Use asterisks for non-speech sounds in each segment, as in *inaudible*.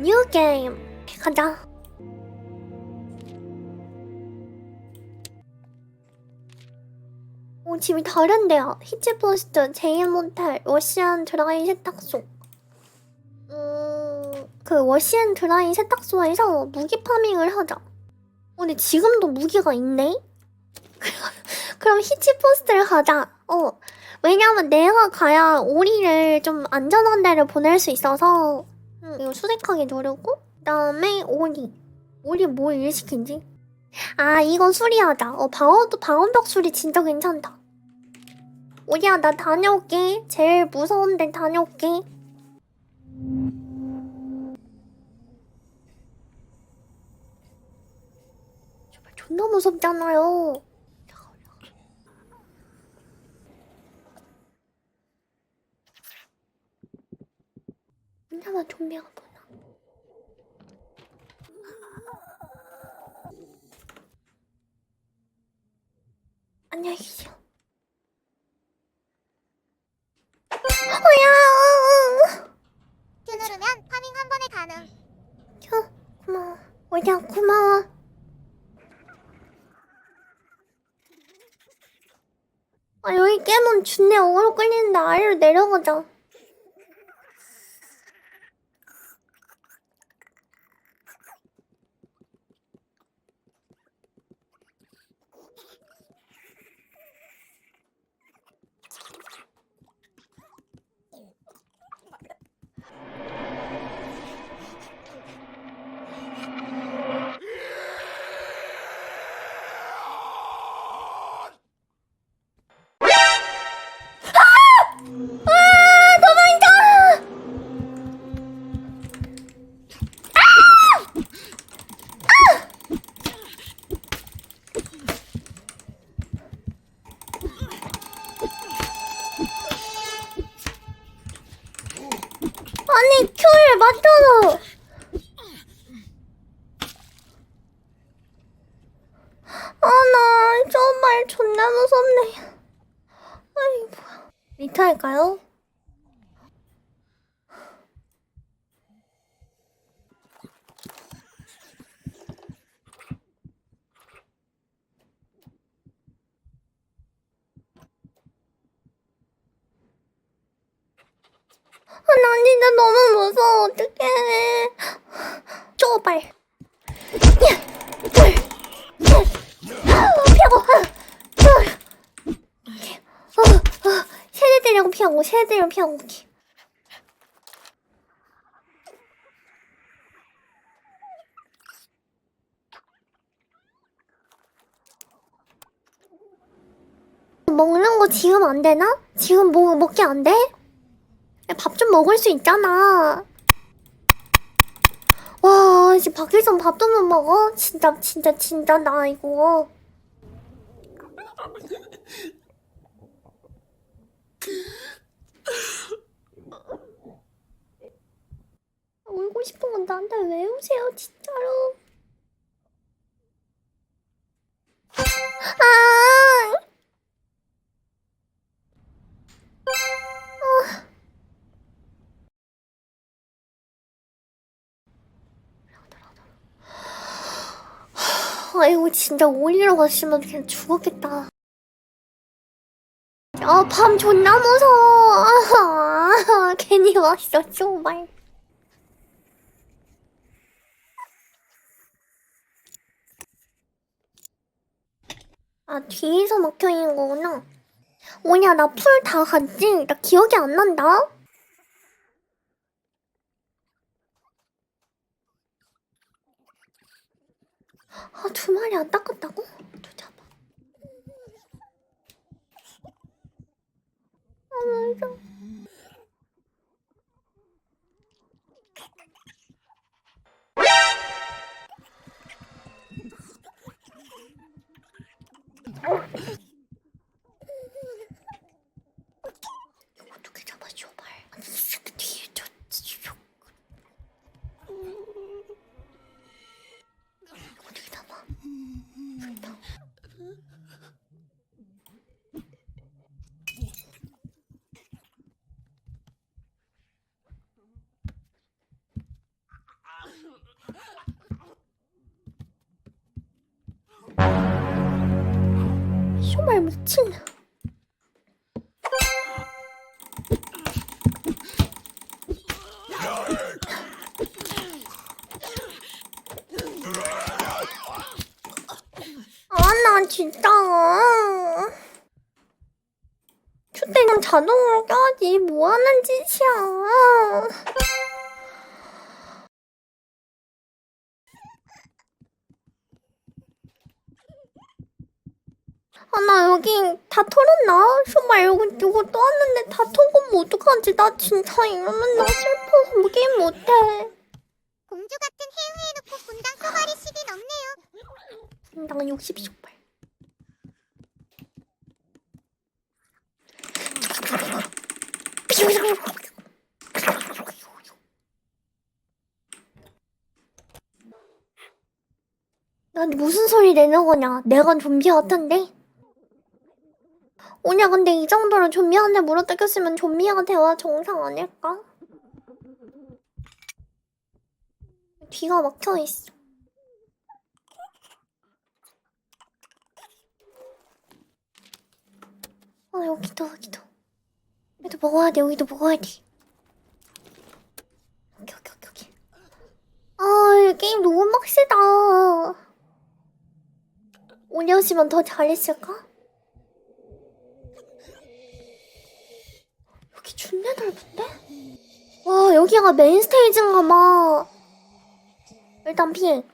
뉴 게임 가자. 오 집이 다른데요. 히치포스트, 제일 모텔, 워시안 드라이 세탁소. 음, 그 워시안 드라이 세탁소에서 무기 파밍을 하자. 어, 근데 지금도 무기가 있네? *laughs* 그럼 히치포스트를 가자. 어, 왜냐면 내가 가야 오리를 좀 안전한 데를 보낼 수 있어서 음, 이거 수색하기 누르고 그다음에 오리. 오리 뭐일 시킨지? 아 이건 수리하자. 어 방어도 방어벽 수리 진짜 괜찮다. 오리야 나 다녀올게. 제일 무서운 데 다녀올게. 존나 무섭잖아요. 보나? 안녕히 계세요. 뭐야? 큐 누르면 파밍 한 번에 가능. 저 고마워. 아 여기 깨면 준내 어그로 끌리는데 아래로 내려가자. 아 도망쳐! 아니 큐를 맞잖아. 아나 정말 존나 무섭네. 아이 뭐야? 리트 할까요? 아, 난 진짜 너무 무서워. 어떡해. 쪼발. 아우, 피하고. 아, 둘. 어, 어, 피하고, 세대대령 피하고. 먹는 거 지금 안 되나? 지금 뭐 먹기 안 돼? 밥좀 먹을 수 있잖아. 와, 이제 밖에서 밥도 못 먹어? 진짜, 진짜, 진짜, 나 이거. 울고 싶은 건 나한테 왜 우세요, 진짜로. 아! 아이고 진짜 오리로 갔으면 그냥 죽었겠다. 아, 밤 존나 무서워. 아, *laughs* 괜히 왔어, 정말. 아, 뒤에서 막혀 있는 거구나. 오냐, 나 풀 다 갔지? 나 기억이 안 난다? 아, 두 마리 안 닦았다고? 또 잡아. 아, 맞아. 정말 미친. 아, 나 진짜. 큐대는 자동으로 껴야지. 뭐 하는 짓이야. 다 털었나? 정말 이거, 이거 또 왔는데 다 털고 어떡하지? 나 진짜 이러면 나 슬퍼서 뭐 게임 못해. 공주 같은 해외해놓고 분당 소가리 시기 넘네요. 난 60족발. 난 무슨 소리 내는 거냐? 내가 좀비 같은데? 오냐 근데 이 정도로 좀비한테 물어뜯겼으면 좀비가 대화 정상 아닐까? 뒤가 막혀있어. 아 여기도 여기도 여기도 먹어야 돼 여기도 먹어야 돼 여기 여기 여기 여기 아이 게임 너무 빡세다 오냐시면 더 잘했을까? 여기 준내 넓은데? 와 여기가 메인 스테이지인가 봐 일단 피해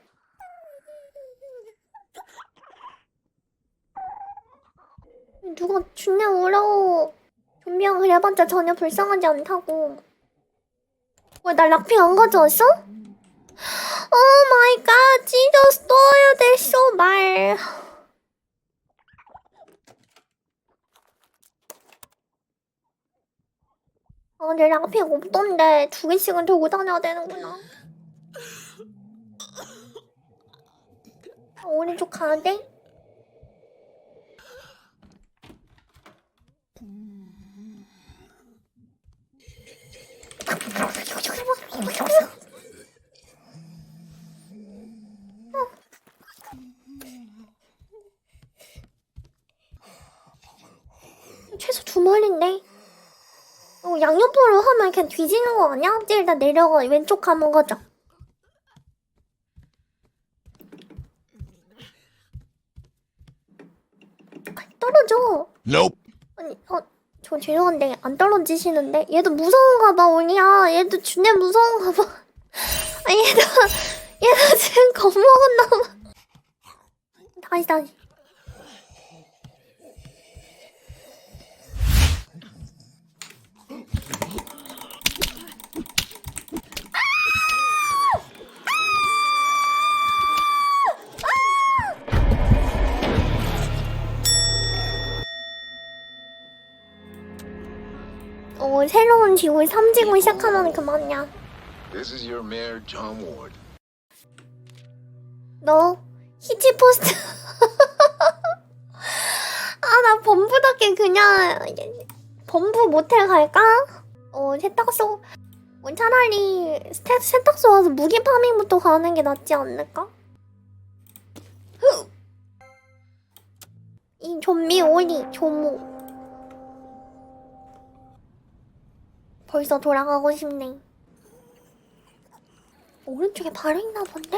누가 준내 울어. 준비한 그래봤자 전혀 불쌍하지 않다고. 왜날 락핑 안 가져왔어? *gasps* 오 마이 갓, 찢어 떠야 됐어, 말. 아, 내 락핑 없던데 두 개씩은 들고 다녀야 되는구나. 아, 오른쪽 가야 돼? 최소 두 마리인데. 어, 그냥 뒤지는 거 아니야? 일단 내려가 왼쪽 가면 가자. 아, 떨어져. Nope. 아니, 어, 저 죄송한데 안 떨어지시는데? 얘도 무서운가 봐, 오니야. 얘도 준내 무서운가 봐. *laughs* 아, 얘도, 얘도 지금 겁먹었나 봐. 다시, 다시. 어, 새로운 지구 3지구 시작하면 그만이야. This is your mayor, John Ward. 너 히치 포스트 *laughs* 아 나 범부답게 그냥 범부 모텔 갈까? 어 세탁소 어, 차라리 스태, 세탁소 와서 무기 파밍부터 가는 게 낫지 않을까? 후! 이 좀비 오리 조무 벌써 돌아가고 싶네 오른쪽에 바로 있나 본데?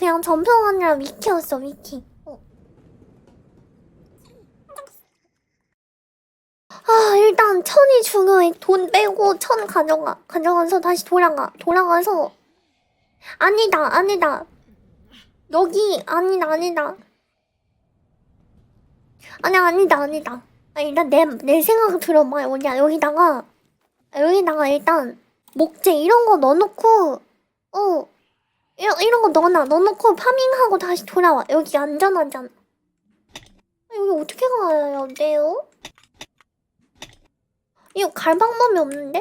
그냥 점성 아니라 위키였어, 위키. 어. 아, 일단 천이 중요해. 돈 빼고 천 가져가. 가져가서 다시 돌아가. 돌아가서. 아니다, 아니다. 여기, 아니다, 아니다. 아니, 아니다, 아니다. 아, 일단 내, 내 생각 들어봐. 뭐냐, 여기다가, 여기다가 일단, 목재 이런 거 넣어놓고, 어, 이런, 이런 거 넣어놔. 넣어놓고 파밍하고 다시 돌아와. 여기 안전하잖아. 아, 여기 어떻게 가야 돼요? 이거 갈 방법이 없는데?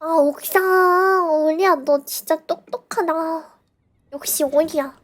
아 옥상. 오리야 너 진짜 똑똑하다. 역시 오리야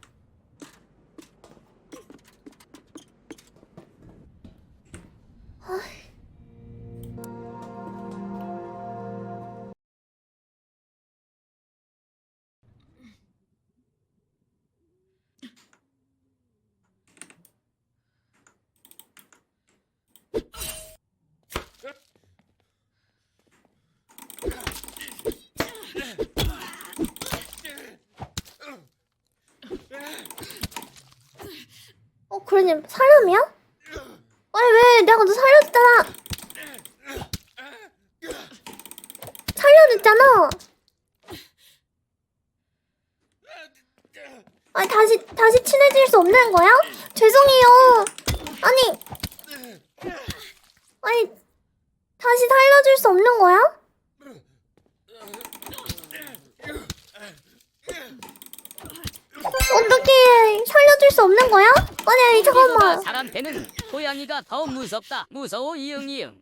되는 고양이가 더 무섭다. 무서워 이응 이응.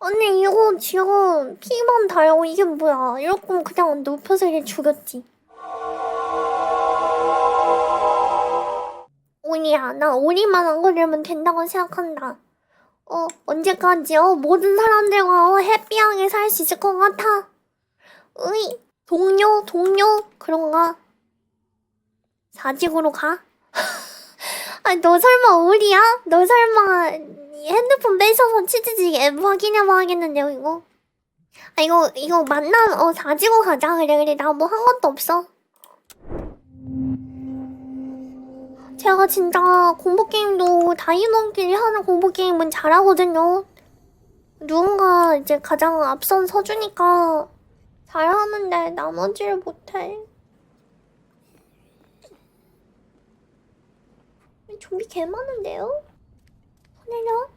언니 이거 지금 피만 달고 이게 뭐야? 이럴 거면 그냥 눕혀서 이렇게 죽였지. 오리야 나 오리만 안 걸리면 된다고 생각한다. 어 언제까지 어 모든 사람들과 어, 해피하게 살 수 있을 것 같아. 으이 동료? 동료? 그런가 사직으로 가? *laughs* 아니 너 설마 오리야? 너 설마 이 핸드폰 뺏어서 치즈직 앱 확인해봐 하겠는데요 이거? 아 이거 이거 만나 어 사지고 가자. 그래 그래. 나 뭐 한 것도 없어. 제가 진짜 공포 게임도 다이너끼리 하는 공포 게임은 잘하거든요. 누군가 이제 가장 앞선 서주니까 잘하는데 나머지를 못해 좀비 개 많은데요? 내려.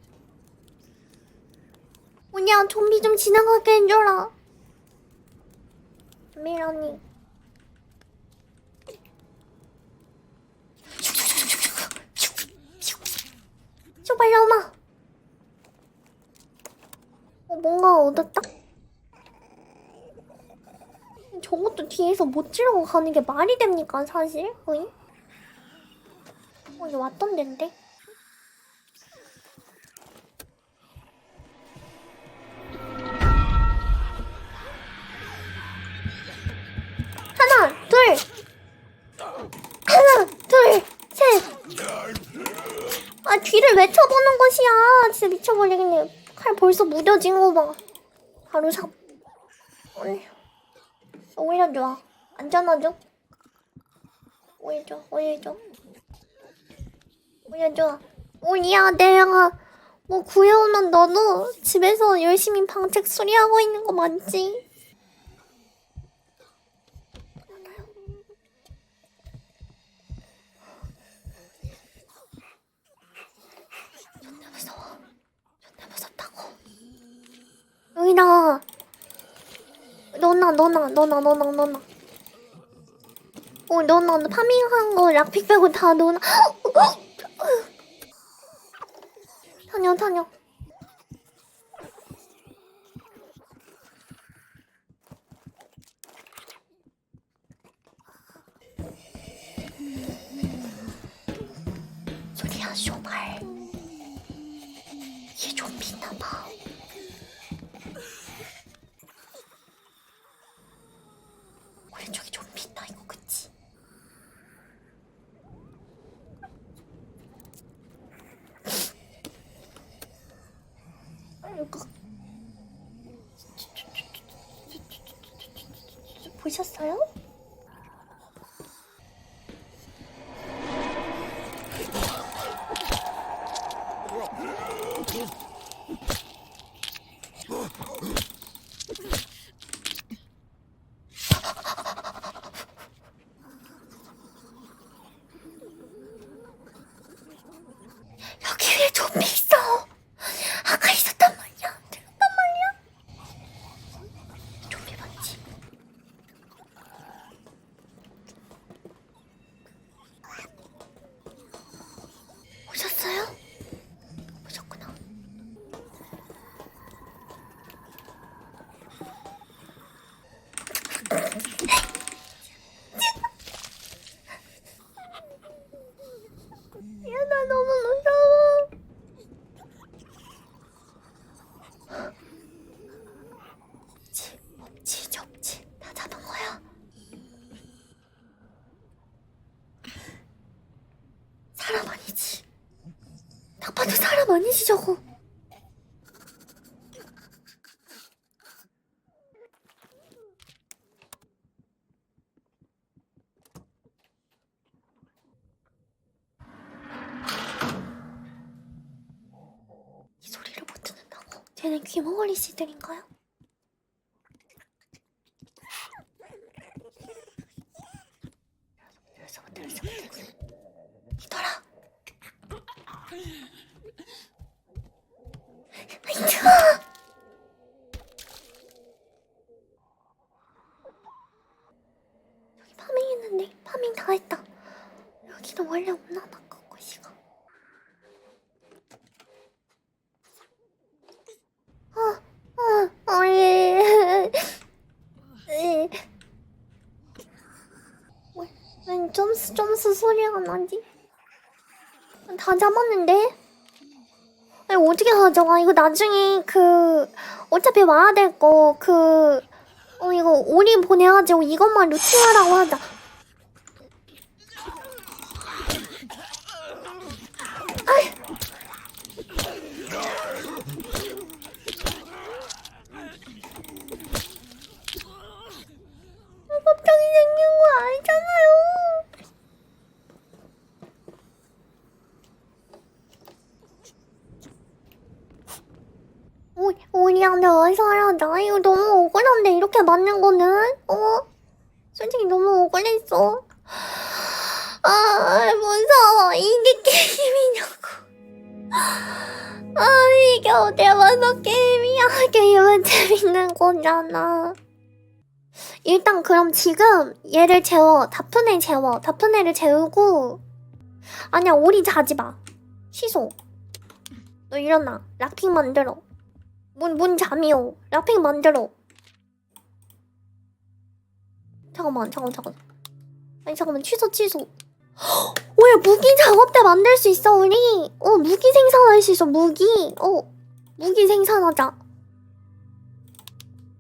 뭐냐, 좀비 좀 지나가게 해줘라. 미라니. 오마. 어, 뭔가 얻었다? 저것도 뒤에서 못 지르고 가는 게 말이 됩니까, 사실? 어이? 어, 이거 왔던 데인데? 하나, 둘, 하나, 둘, 셋. 아 뒤를 왜 쳐보는 것이야? 진짜 미쳐버리겠네. 칼 벌써 무뎌진 거 봐. 바로 삽. 좋아. 안전하죠? 좋아. 오히려 좋아. 오리야 내가 뭐 구해오면 너도 집에서 열심히 방책 수리하고 있는 거 맞지? 존나 무서워. 존나 무섭다고. 여기다. 너나 너나 너나 너나 너나. 어 너나 너 파밍한 거 락픽 빼고 다 너나. 다녀 다녀. 소리야 쇼말. 얘좀 빛나봐. 오른쪽이 좀 빛나 이거 그치? 이거 보셨어요? 여기 위에 좀비 있어. 아까 있었단 말이야. 들었단 말이야. 좀비 맞지? 오셨어요? 오셨구나. 야, 나 너무 무서워. 없지, 없지, 접지. 다 잡은 거야. 사람 아니지. 딱 봐도 사람 아니지, 저거. 이 소리를 못 듣는다고? 쟤는 귀머거리 씨들인가요? 들었어, 들었어, 들었어. 이더라. 이들아. 여기 파밍 했는데 파밍 다 했다. 여기는 원래 없나 봐, 그것이가. 어, 어, 예. 예. 왜, 왜 점수, 점수 소리가 나지? 다 잡았는데? 아니, 어떻게 가져가? 이거 나중에 그, 어차피 와야 될 거, 그, 어, 이거 오리 보내가지고 이것만 루팅하라고 하자. 갑자기 생긴 거 알잖아요. 오, 어서라. 나 이거 너무 억울한데 이렇게 맞는 거는? 어? 솔직히 너무 억울했어. 아, 무서워. 이게 게임이냐고. 아, 이게 어떻게 봐서 게임이야. 게임은 재밌는 거잖아. 일단 그럼 지금 얘를 재워 다프네 재워 다프네를 재우고 아니야 오리 자지 마 취소 너 일어나 락핑 만들어 문, 문 잠이요? 락핑 만들어. 잠깐만 잠깐만 잠깐만. 아니 잠깐만 취소 취소. *gasps* 왜 무기 작업대 만들 수 있어 우리? 어 무기 생산할 수 있어 무기. 어 무기 생산하자.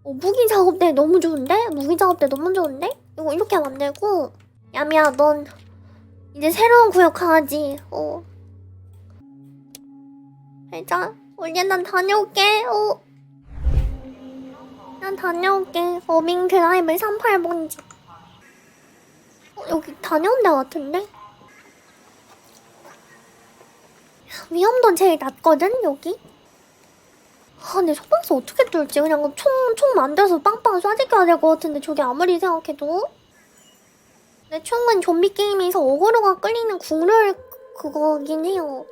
어, 무기 작업대 너무 좋은데? 무기 작업대 너무 좋은데? 이거 이렇게 만들고. 야미야 넌 이제 새로운 구역 가야지. 어. 일단 원래 난 다녀올게 어. 난 다녀올게 어밍 드라이브 38번지 어, 여기 다녀온 데 같은데? 위험도 제일 낮거든 여기? 아, 근데 속박수 어떻게 뚫지? 그냥 총, 총 만들어서 빵빵 쏴지켜야 될 것 같은데, 저게 아무리 생각해도. 내 총은 좀비 게임에서 어그로가 끌리는 국룰 그거긴 해요.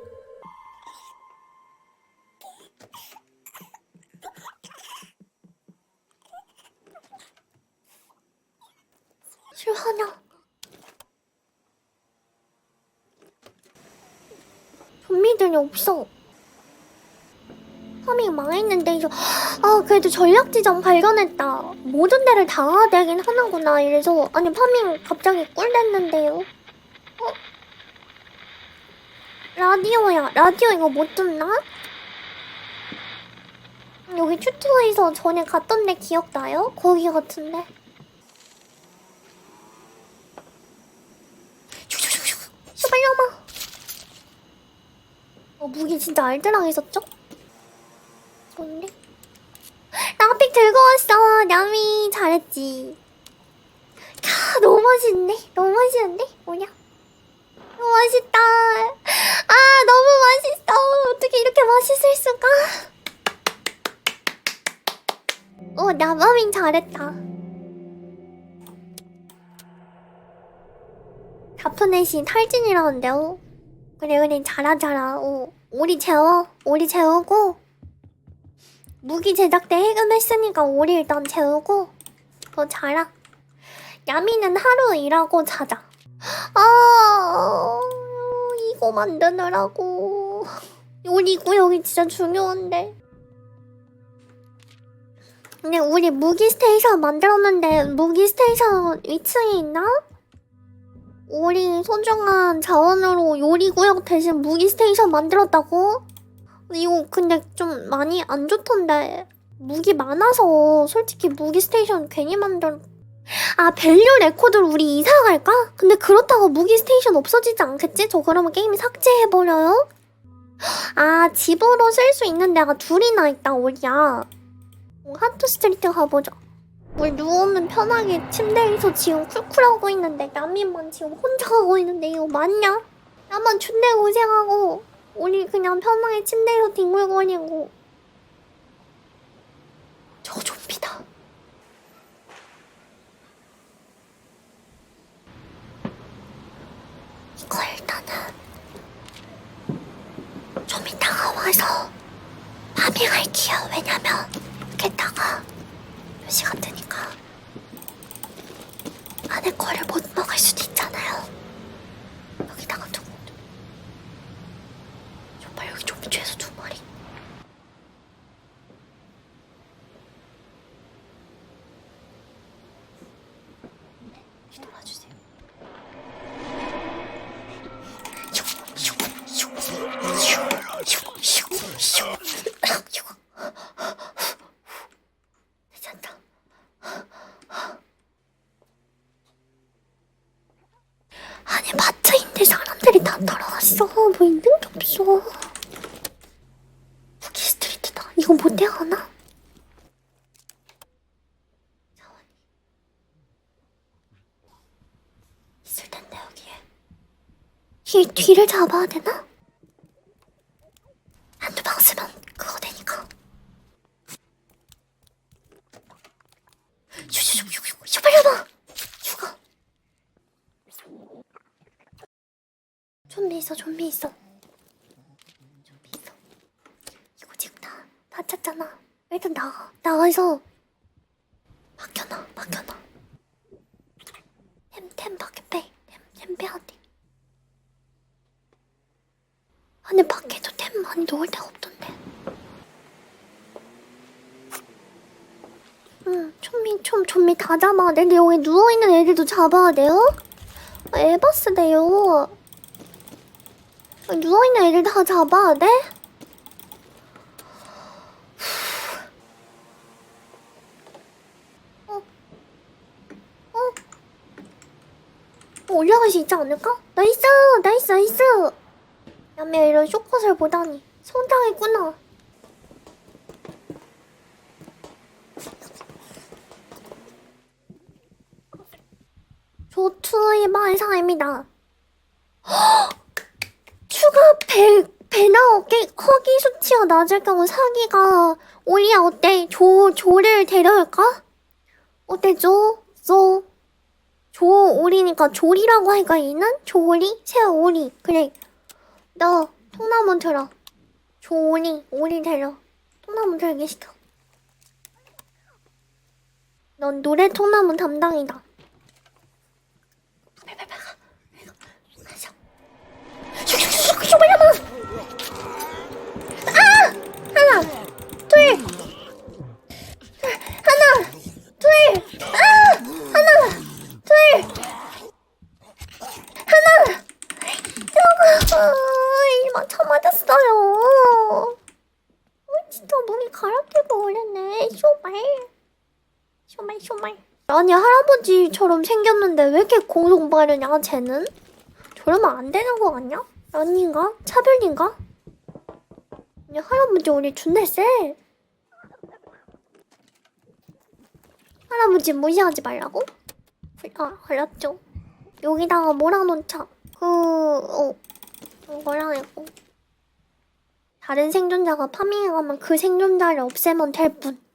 실화냐? 좀비들이 없어. 파밍 망했는데 이거 아 그래도 전략 지점 발견했다 모든 데를 다 되긴 하는구나 이래서 아니 파밍 갑자기 꿀 됐는데요 어? 라디오야 라디오 이거 못 듣나? 여기 튜토에서 전에 갔던 데 기억나요? 거기 같은데 슈발려마. 어, 무기 진짜 알뜰하게 썼죠? 뭔데? 나픽 들고 왔어. 냠이 잘했지. 캬 너무 맛있네. 너무 맛있는데? 뭐냐? 너무 맛있다. 아 너무 맛있어. 어떻게 이렇게 맛있을 수가? 어, 오 나마밍 잘했다. 다프넷이 탈진이라는데요? 그래, 그래, 잘하, 잘하. 어, 오리 재워. 오리 재우고. 무기 제작 때 해금했으니까 오리 일단 재우고. 더 자라. 야미는 하루 일하고 자자. 아, 이거 만드느라고. 우리 구역이 진짜 중요한데. 근데 우리 무기 스테이션 만들었는데 무기 스테이션 위층에 있나? 우리 소중한 자원으로 요리 구역 대신 무기 스테이션 만들었다고? 이거 근데 좀 많이 안 좋던데. 무기 많아서 솔직히 무기 스테이션 괜히 만들. 아 밸류 레코드로 우리 이사 갈까? 근데 그렇다고 무기 스테이션 없어지지 않겠지? 저 그러면 게임 삭제해버려요? 아 집으로 쓸 수 있는 데가 둘이나 있다 우리야. 어, 하트 스트리트 가보자. 우리 누우면 편하게 침대에서 지금 쿨쿨하고 있는데 남인만 지금 혼자 가고 있는데 이거 맞냐? 나만 준대 고생하고 우리 그냥 편하게 침대에서 뒹굴거리고 저 좀비다. 이거 일단은 좀 이따가 와서 파밍할게요. 왜냐면 이렇게 다가 몇 시간 되니까 안에 거를 못 먹을 수도 있잖아요. 여기다가 두고 정말 여기 좀비 최소 두 마리. 기다려주세요. 괜찮다. 아니 마트인데 사람들이 다 따라왔어. 뭐 있는 게 없어. 무기 스트리트다. 이거 못 대하나? 자원이 있을 텐데 여기에. 이 뒤를 잡아야 되나? 한두 방 쓰면 그거 되니까. 슈슈슈슈슈 슈발려봐 죽어 좀비 있어 좀비 있어. 좀비 있어. 이거 지금 다 다쳤잖아. 일단 나가 나가서 맡겨놔 맡겨놔. 템 템 밖에 빼 템 템 빼야 돼 아니 밖에도 템 많이 놓을 데가 없던데. 응, 좀비, 좀, 좀비 다 잡아. 근데 여기 누워있는 애들도 잡아야 돼요? 아, 에바스네요. 아, 누워있는 애들 다 잡아야 돼? 어? 어? 어, 올라갈 수 있지 않을까? 나이스! 나이스, 나이스! 야매 이런 쇼컷을 보다니. 성장했구나. 조투의 만사입니다. 추가 배, 배나 어깨 허기 수치가 낮을 경우 사기가 오리야 어때? 조, 조를 데려올까? 어때 조? 조? 조 오리니까 조리라고 할까 얘는? 조오리? 새오리 그래 너 통나무 들어 조오리 오리 데려 통나무 들게 시켜 넌 노래 통나무 담당이다 가. 가자. 슉 아! 하나, 둘, 둘, 하나, 둘, 아! 하나, 둘, 하나. 저거, 아, 이만 차 맞았어요. 어, 진짜 목이 가락대고 오렸네. 쇼말, 쇼말, 쇼말. 아니 할아버지처럼 생겼는데 왜 이렇게 공손발이냐 쟤는? 저러면 안 되는 거 같냐? 아닌가? 차별인가? 아니 할아버지 우리 준대 쎄 할아버지 무시하지 말라고? 아 알았죠 여기다가 몰아놓자 그... 어 이거랑 이거 다른 생존자가 파밍해 가면 그 생존자를 없애면 될 뿐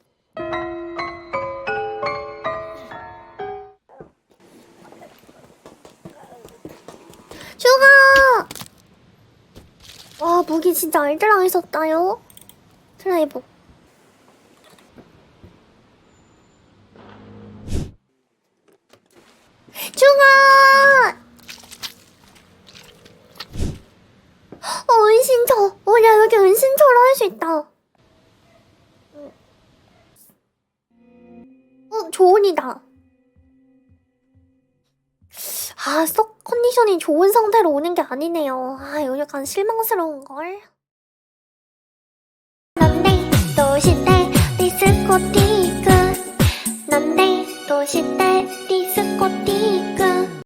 진짜 알뜰하게 썼다요. 트라이복. 중아! 어, 은신처. 어, 야, 여기 은신처로 할 수 있다. 어, 조언이다. 아, 썩 컨디션이 좋은 상태로 오는 게 아니네요. 약간 실망스러운걸.